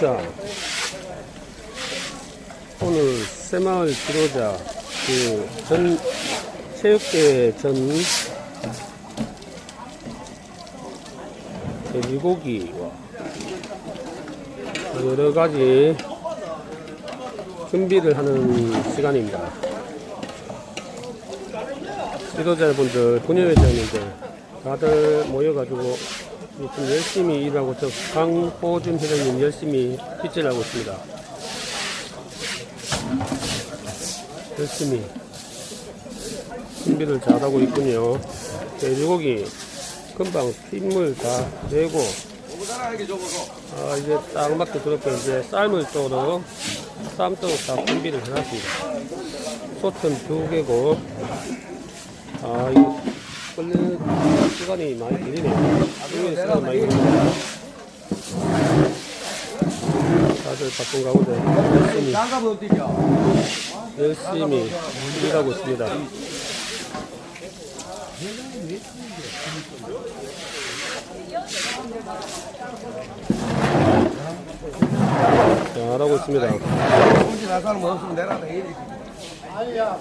자, 오늘 새마을 지도자 그 전 체육대회 전 돼지고기와 여러 가지 준비를 하는 시간입니다. 지도자분들, 분여회장님들 다들 모여가지고 지금 열심히 일하고 저 강호준 회장님 열심히 빗질하고 있습니다. 열심히 준비를 잘하고 있군요. 돼지고기 금방 핏물 다 내고 아 이제 딱 맞게 들었고 이제 쌀물 쪽으로 쌈떡 다 준비를 해놨습니다. 소튼 두 개고 아 이거 걸리는 시간이 많이 걸리네요. 걸리는 시간이 많이 걸립니다. 다들 바쁜 가운데 열심히? 열심히 일하고 있습니다. 잘하고 있습니다. 아니야.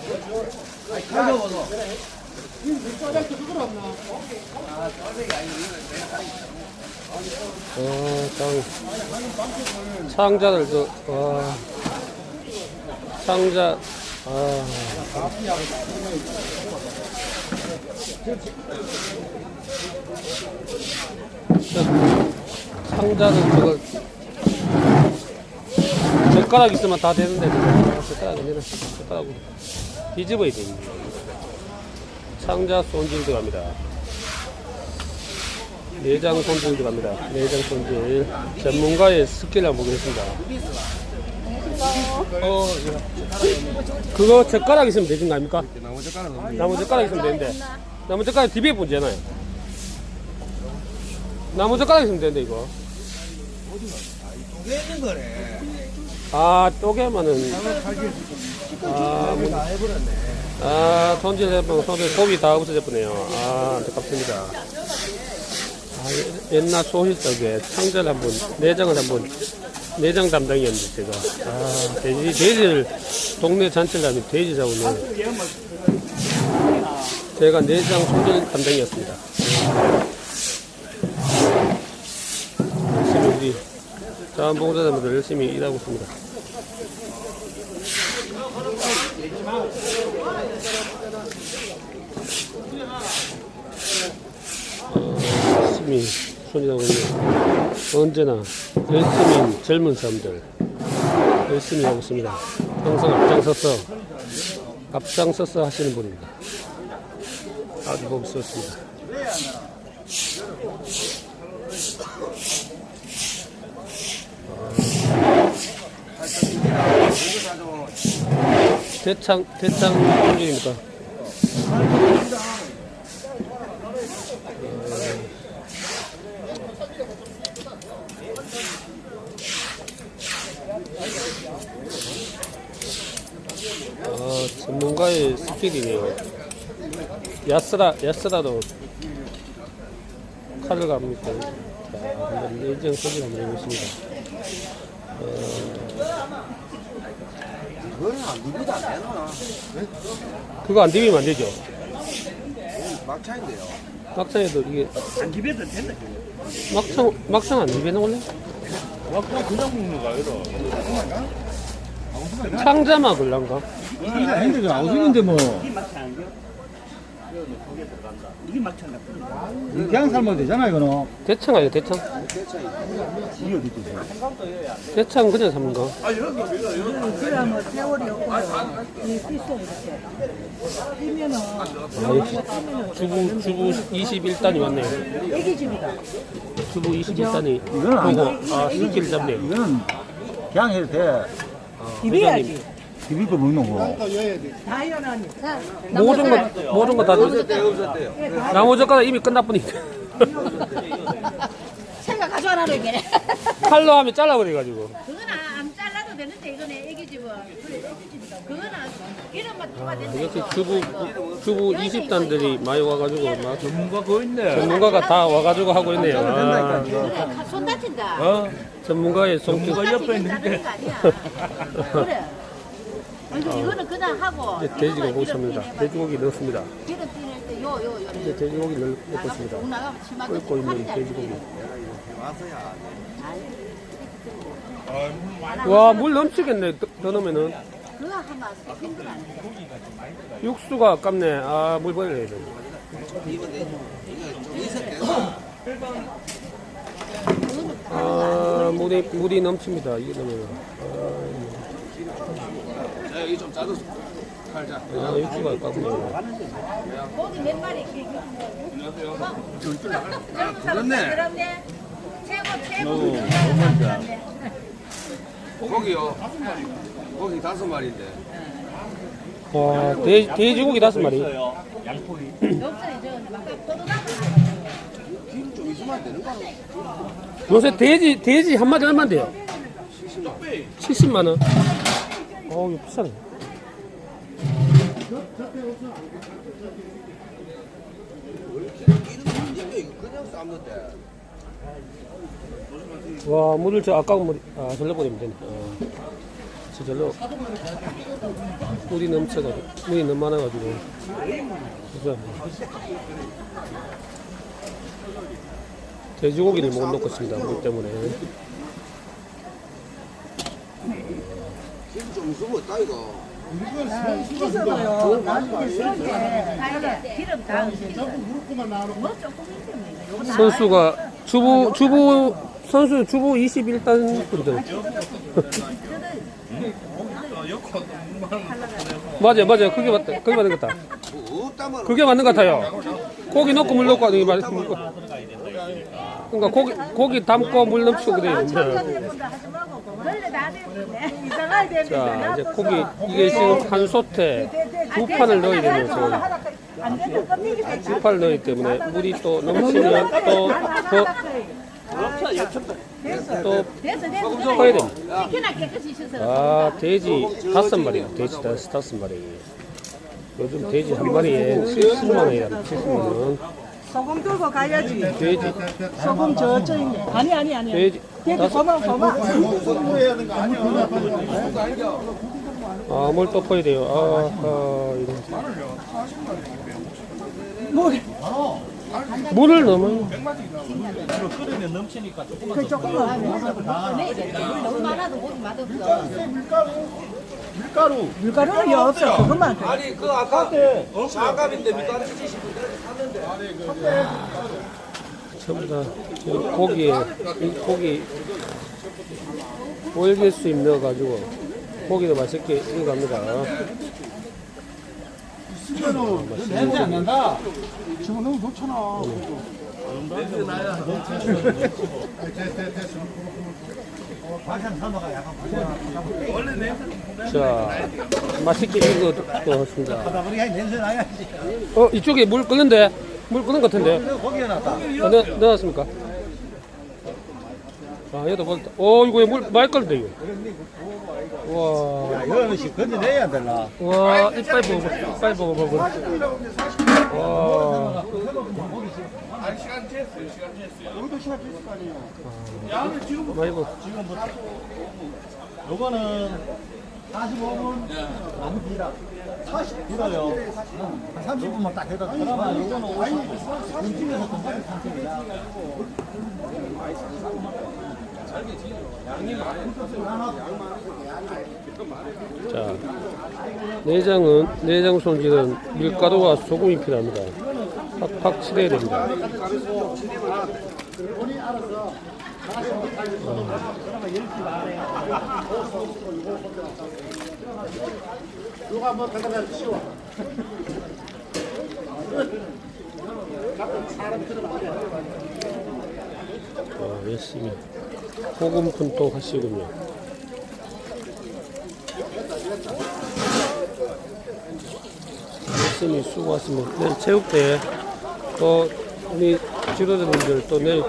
어, 장, 상자들도, 와, 상자, 아, 저 상자는 저거, 젓가락 있으면 다 되는데, 아, 젓가락 아니라, 젓가락으로 뒤집어야 됩니다. 상자 손질 들어갑니다. 내장 손질 들어갑니다. 내장 손질. 전문가의 스킬을 한번 보겠습니다. 어, 예. 그거 젓가락 있으면 되는 거 아닙니까? 나무 젓가락. 나무 젓가락 있으면 되는데. 나무 젓가락 뒤에 보잖아요. 나무 젓가락 있으면 되는데, 이거. 왜 있는 거래? 아, 쪼개면은. 아, 뭐, 다 해버렸네. 아, 손질 해보면 손질 톱이 다 없어졌네요. 아, 안타깝습니다. 아, 예- 옛날 소실적에 창자를 한번, 내장을 한 번, 내장 담당이었는데, 제가. 아, 돼지, 돼지를, 동네 잔치를 하면 돼지 잡으면, 제가 내장 손질 담당이었습니다. 열심히 우리 자원봉사자분들 열심히 일하고 있습니다. 열심히 있네요. 언제나 열심히 젊은 사람들 열심히 하고 있습니다. 항상 앞장서서 앞장서서 하시는 분입니다. 아주 봅스럽습니다. 대창 대창 공중입니까? 전문가의 스킬이네요. 야스라, 야스라도 칼을 갑니까? 자, 내장 소질 한번 해보겠습니다. 그거는 안 누구도 안 되나? 그거 안 디비면 안 되죠? 막차인데요. 막상에도 이게 안 집에도 된다. 막상, 막상 안 디비는 원래? 막상 그냥 먹는 거 아니라 창자만 걸란가? 근데 그 아우성인데 뭐 그냥 삶아도 되잖아 이거는 대창 아니야, 대창? 대창 그냥 삶는 거. 그래 뭐 세월이 없고요. 이 삐송 이렇게. 뛰면은 아, 역시 주부, 주부 21단이 왔네요. 애기 집이다. 주부 21단이 이거는 안 보고, 아, 스킬을 잡네요. 이거는 그냥 해도 돼 비벼야지. 비빌 거 먹는 거. 모든 거, 모든 거 다, 없었대요. 나무 젓가락 이미 끝나버니까. 생각 가져와라 이게. 칼로 하면 잘라버려 가지고. 그건 안 잘라도 되는데 이거는 애기 집은 그래 애기 집이다. 그건 안 아, 역시 주부 주부 20단들이 많이 와가지고 막 전문가 거 있네. 전문가가 다 와가지고 하고 있네요. 아, 그래, 손 다친다. 어? 전문가의 손길. 전문가 옆에 있는데. 그래. 그러니까 이거는 그냥 하고. 이제 돼지가 오고 있습니다. 돼지고기 넣습니다. 기름 찌낼 때 요, 요, 요. 이제 돼지고기 넣- 넣고 있습니다. 나가면 끓고 있는 돼지고기. 잘와물 넘치겠네. 더, 더 넣으면은 그거 하면 힘들어. 육수가 아깝네. 아 물 버려야 돼. 아 물이 물이 넘칩니다. 이게 넣으면. 야, 이좀 짜도 팔자. 아 육수가 아깝네. 고기 몇 마리? 그렇네. 그렇네. 최고, 최고. 고기요. 고기 다섯 마리인데. 와 돼, 돼지고기 다섯 마리. 없어요, 저. 막 포도나무. 기름 좀 있으면 안 되는 거 요새 돼지 돼지 한 마리 얼마인데요? 70만 원. 어우 이거 비싸네. 와 물을 저 아까운 물이 아 절로 버리면 되네. 어. 저 절로 물이 넘쳐가지고 물이 너무 많아가지고. 돼지고기를 못 넣고 있습니다. 물 때문에. 좀 이거. 나중에. 기름 다. 뭐 조금 있으면. 선수가 주부 주부 선수 주부 21단 분들. 맞아요, 맞아요. 그게 맞다. 그게 맞는 것 같다. 뭐 그게 맞는 것 같아요. 고기 넣고 물 넣고 하는 게 맞. 그러니까 고기 고기 담고 물 넘치고 그래요. 자 이제 고기 이게 지금 한 솥에 두 판을 넣어야 되는 거죠. 두 판을 넣기 때문에 물이 또 넘치면 또더 또. 퍼야 됩니다. 씻어. 아 돼지 다섯 마리 돼지 다섯, 다섯 마리. 요즘 돼지 한 마리에 70만 원이랍니다. 70만 원 소금 들고 가야지. 돼지 소금 저저 있네. 아니 아니 아니. 돼지 돼지 고마 고마. 아뭘 또 퍼야 돼요 아, 아 이거 물. 물을 넣으면 끓으면 넘치니까 조금만 그 조금만. 너무 많아도 고기 맛없어. 밀가루는 여 없어. 그것만. 돼. 아니 그 아까 사갑인데 밑에 찌시면 전부 다 지금 고기에 이 고기 오일개수잎 넣어가지고 고기도 맛있게 익어갑니다. 냄새 안 난다. 자 맛있게 익어졌습 니다 하다 보니까 냄새 나야지. 어 이쪽에 물 끓는데 물 끓는 것 같은데 고기 해놨다. 아, 넣, 넣었습니까? 아, 얘도 벌다. 오, 이거 물 많이 끓는데, 이거. 와, 야, 이거는 씨 건져내야 안 되나? 와, 이빨 보고, 이빨 보고, 보고. 와, 많이 보. 요거는 45분 너무 길다. 40 길어요. 한 30분만 딱 해도 그러면 요거는 50분. 중집에서 좀 빨리 상태입니다. 자, 내장은, 내장 손질은 밀가루와 소금이 필요합니다. 팍팍 칠해야 됩니다. 어, 열심히 소금 분통 하시군요. 열심히 수고하시면 내일 체육대회 또 우리 지도자분들 또 내일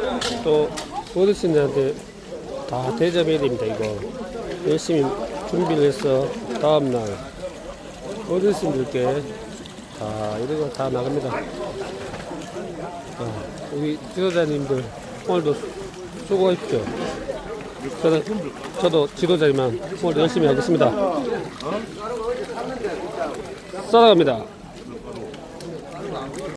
또 어르신들한테 다 대접해야 됩니다 이거 열심히 준비를 해서 다음날 어르신들께 자 이런 거 다 나갑니다. 자, 우리 지도자님들 오늘도 수고하십시오. 저는 저도 지도자지만 열심히 하겠습니다. 사랑합니다.